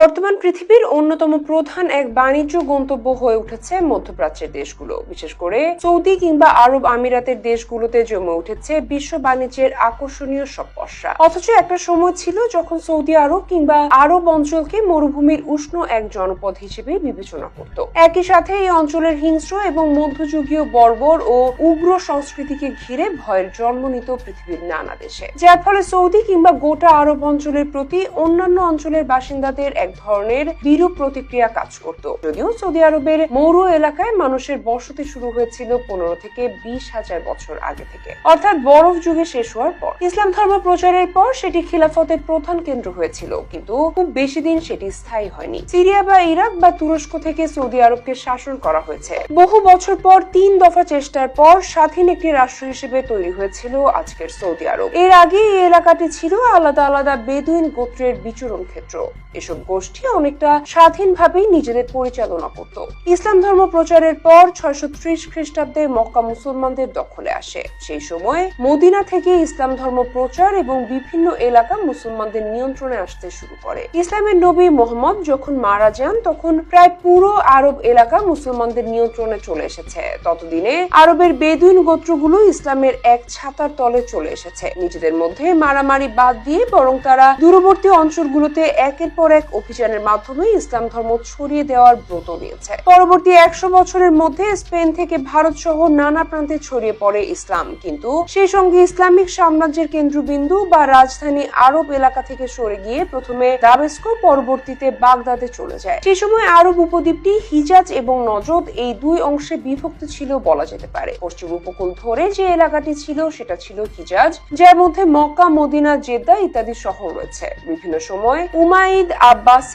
Porto বর্তমান পৃথিবীর অন্যতম প্রধান এক বাণিজ্য গন্তব্য হয়ে উঠেছে মধ্যপ্রাচ্যের দেশগুলো। বিশেষ করে সৌদি কিংবা আরব আমিরাতের দেশগুলোতে জমে উঠেছে বিশ্ব বাণিজ্যের আকর্ষণীয় সব পসরা অথচ একটা সময় ছিল যখন সৌদি আরব কিংবা আরব অঞ্চলকে মরুভূমির উষ্ণ এক জনপদ হিসেবে বিবেচনা করত। একই সাথে এই অঞ্চলের হিংস্র এবং মধ্যযুগীয় বর্বর ও উগ্র সংস্কৃতিকে ঘিরে ভয়ের জন্ম নিত পৃথিবীর নানা দেশে। যার ফলে সৌদি কিংবা গোটা আরব অঞ্চলের প্রতি অন্যান্য অঞ্চলের বাসিন্দাদের এক ধরনের বিরূপ প্রতিক্রিয়া কাজ করত। যদিও সৌদি আরবের মরু এলাকায় মানুষের বসতি শুরু হয়েছিল পনেরো থেকে বিশ হাজার বছর আগে থেকে। অর্থাৎ বরফ যুগে শেষ হওয়ার পর। ইসলাম ধর্ম প্রচারের পর সেটি খিলাফতের প্রধান কেন্দ্র হয়েছিল, কিন্তু খুব বেশি দিন সেটি স্থায়ী হয়নি। সিরিয়া বা ইরাক বা তুরস্ক থেকে সৌদি আরবকে শাসন করা হয়েছে। বহু বছর পর তিন দফা চেষ্টার পর স্বাধীন একটি রাষ্ট্র হিসেবে তৈরি হয়েছিল আজকের সৌদি আরব। এর আগে এই এলাকাটি ছিল আলাদা আলাদা বেদুইন গোত্রের বিচরণ ক্ষেত্র। এসব গোষ্ঠী অনেকটা স্বাধীনভাবেই নিজেদের পরিচালনা করত। ইসলাম ধর্ম প্রচারের পর ছয়শো ত্রিশ খ্রিস্টাব্দে মক্কা মুসলমানদের দখলে আসে। সেই সময় মদিনা থেকে ইসলাম ধর্ম প্রচার এবং বিভিন্ন এলাকা মুসলমানদের নিয়ন্ত্রণে আসতে শুরু করে। ইসলামের নবী মোহাম্মদ যখন মারা যান, তখন প্রায় পুরো আরব এলাকা মুসলমানদের নিয়ন্ত্রণে চলে এসেছে। ততদিনে আরবের বেদুইন গোত্রগুলো ইসলামের এক ছাতার তলে চলে এসেছে। নিজেদের মধ্যে মারামারি বাদ দিয়ে বরং তারা দূরবর্তী অঞ্চলগুলোতে একের পর এক অভিযানের মাধ্যমে ইসলাম ধর্ম ছড়িয়ে দেওয়ার ব্রত নিয়েছে। পরবর্তী একশো বছরের মধ্যে স্পেন থেকে ভারত সহ নানা প্রান্তে ছড়িয়ে পড়ে ইসলাম। কিন্তু সেই সঙ্গে ইসলামিক সাম্রাজ্যের কেন্দ্রবিন্দু বা রাজধানী আরব এলাকা থেকে সরে গিয়ে প্রথমে দামেস্কো, পরবর্তীতে বাগদাদে চলে যায়। সেই সময় আরব উপদ্বীপটি হিজাজ এবং নজদ এই দুই অংশে বিভক্ত ছিল বলা যেতে পারে। পশ্চিম উপকূল ধরে যে এলাকাটি ছিল সেটা ছিল হিজাজ, যার মধ্যে মক্কা, মদিনা, জেদ্দা ইত্যাদি শহর রয়েছে। বিভিন্ন সময় উমাইদ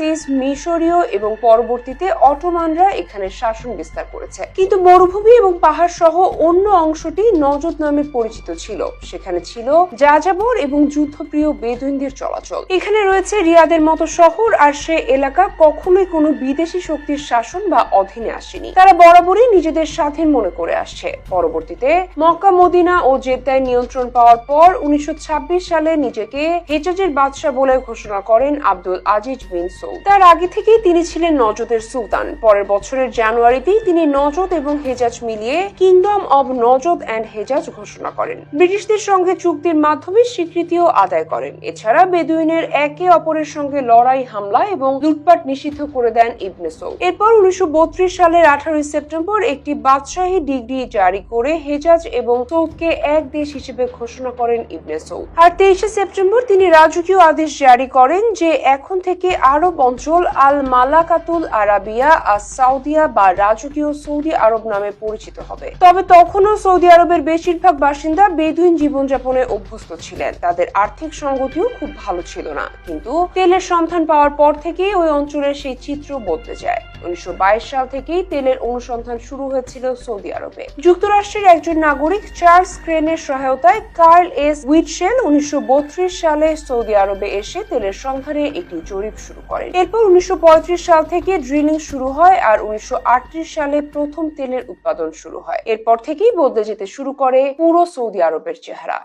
আব্বাসিস মিশরীয় এবং পরবর্তীতে অটোমানরা এখানে শাসন বিস্তার করেছে। কিন্তু মরুভূমি এবং পাহাড় সহ অন্য অংশটি নজদ নামে পরিচিত ছিল। সেখানে ছিল যাযাবর এবং যুদ্ধপ্রিয় বেদুইনদের চলাচল। এখানে রয়েছে রিয়াদের মতো শহর আর সে এলাকা কখনোই কোনো বিদেশি শক্তির শাসন বা অধীনে আসেনি। তারা বরাবরই নিজেদের স্বাধীন মনে করে আসছে। পরবর্তীতে মক্কা, মদিনা ও জেদ্দায় নিয়ন্ত্রণ পাওয়ার পর উনিশশো ছাব্বিশ সালে নিজেকে হেজাজের বাদশাহ বলে ঘোষণা করেন আব্দুল আজিজ বিন সৌদ। তার আগে থেকেই তিনি ছিলেন নজদের সুলতান। পরের বছরের জানুয়ারিতেই তিনি নজদ এবং হেজাজ মিলিয়ে kingdom of Najd and Hejaz ঘোষণা করেন। ব্রিটিশদের সঙ্গে চুক্তির মাধ্যমে স্বীকৃতিও আদায় করেন। এছাড়া বেদুইনের একে অপরের সঙ্গে লড়াই, হামলা এবং লুটপাট নিষিদ্ধ করে দেন ইবনে সৌদ। এরপর উনিশশো সালের আঠারোই সেপ্টেম্বর একটি বাদশাহী ডিগ্রি জারি করে হেজাজ এবং সৌদকে এক দেশ হিসেবে ঘোষণা করেন ইবনে সৌদ। আর তেইশে সেপ্টেম্বর তিনি রাজকীয় আদেশ জারি করেন যে এখন থেকে আরব অঞ্চল আল মালাকাতুল আরাবিয়া আর সাউদিয়া বা রাজকীয় সৌদি আরব নামে পরিচিত হবে। তবে তখনও সৌদি আরবের বেশিরভাগ বাসিন্দা বেদুইন জীবনযাপনে অভ্যস্ত ছিলেন। তাদের আর্থিক সংগতিও খুব ভালো ছিল না। কিন্তু তেলের সন্ধান পাওয়ার পর থেকেই ওই অঞ্চলের সেই চিত্র বদলে যায়। উনিশশো বাইশ সাল থেকেই তেলের অনুসন্ধান শুরু হয়েছিল সৌদি আরবে। যুক্তরাষ্ট্রের একজন নাগরিক চার্লস ক্রেনের সহায়তায় কার্ল এস উইটশেল উনিশশো সালে সৌদি আরবে এসে তেলের সন্ধানে একটি জরিপ শুরু করেন। এরপর উনিশশো পঁয়ত্রিশ সাল থেকে ড্রিলিং শুরু হয় আর উনিশশো আটত্রিশ সালে প্রথম তেলের উৎপাদন শুরু হয়। এরপর থেকেই বদলে যেতে শুরু করে পুরো সৌদি আরবের চেহারা।